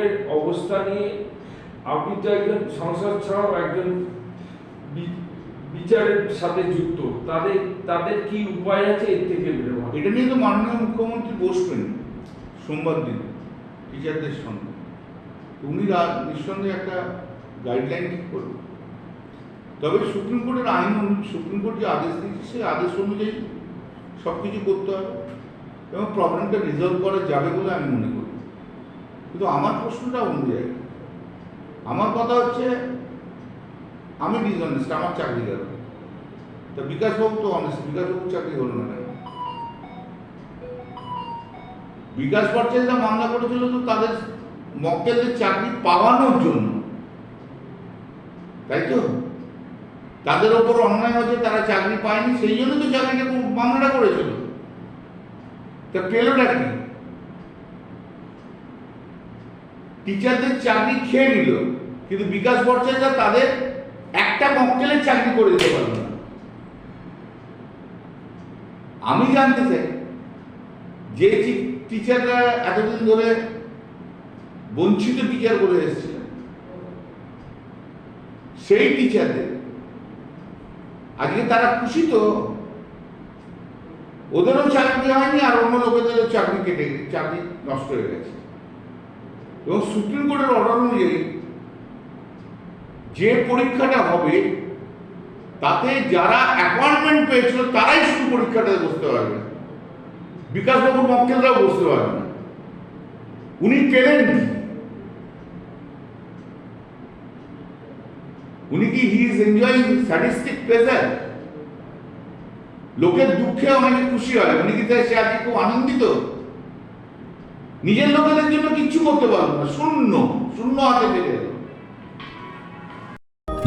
শিক্ষকের অবস্থা নিয়ে আপনি তো একজন সংসদ ছাড়াও একজন বিচারের সাথে যুক্ত, তাদের তাদের কি উপায় আছে এর থেকে বেরোবার? এটা নিয়ে তো মাননীয় মুখ্যমন্ত্রী বসবেন সোমবার দিন, টিচারদের সঙ্গে। উনি নিঃসন্দেহে একটা গাইডলাইন ঠিক করবেন। তবে সুপ্রিম কোর্টের আইন সুপ্রিম কোর্ট যে আদেশ দিয়েছে, সেই আদেশ অনুযায়ী সব কিছু করতে হবে এবং প্রবলেমটা রিজলভ করা যাবে বলে আমি মনে করি। কিন্তু আমার প্রশ্নটা অন্য জায়গায় আমার কথা হচ্ছে, আমি ডিসঅনেস্ট আমার চাকরি গেল তা বিকাশবাবু তো অনেস্ট বিকাশবাবু চাকরি হলো না কেন? বিকাশ ভট্টাচার্য মামলা করেছিল তো তাদের মক্কেলদের চাকরি পাওয়ানোর জন্য। তাই তো? তাদের ওপর অন্যায় হয়েছে তারা চাকরি পায়নি, সেই জন্য তো চাকরিটা মামলাটা করেছিল। তা পেলোটা কি? টিচারদের চাকরি খেয়ে নিল, কিন্তু বিকাশ ভট্টাচার্য তাদের একটা মক্কেলের চাকরি করে দিতে পারল না। আমি জানতে চাই, যে টিচাররা এতদিন ধরে বঞ্চিত টিচার করে এসেছিলেন সেই টিচারদের আজকে তারা খুশি তো? ওদেরও চাকরি হয়নি আর অন্য লোকেদেরও চাকরি কেটে, চাকরি নষ্ট হয়ে গেছে। এবং সুপ্রিম কোর্টের অর্ডার অনুযায়ী যে পরীক্ষাটা হবে, তাতে যারা অ্যাপয়েন্টমেন্ট পেয়েছিল, তারাই শুধু পরীক্ষাটা বসতে পারবে। বিকাশবাবুর মক্কেলরাও বসতে পারবে উনি পেলেন কি উনি কি he is enjoying sadistic pleasure লোকের দুঃখে অনেকে খুশি হয়। উনি কি তাই সে আজকে খুব আনন্দিত? নিজের লোকেদের জন্য কিচ্ছু করতে পারব না। শূন্য শূন্য হাতে থেকে। গেল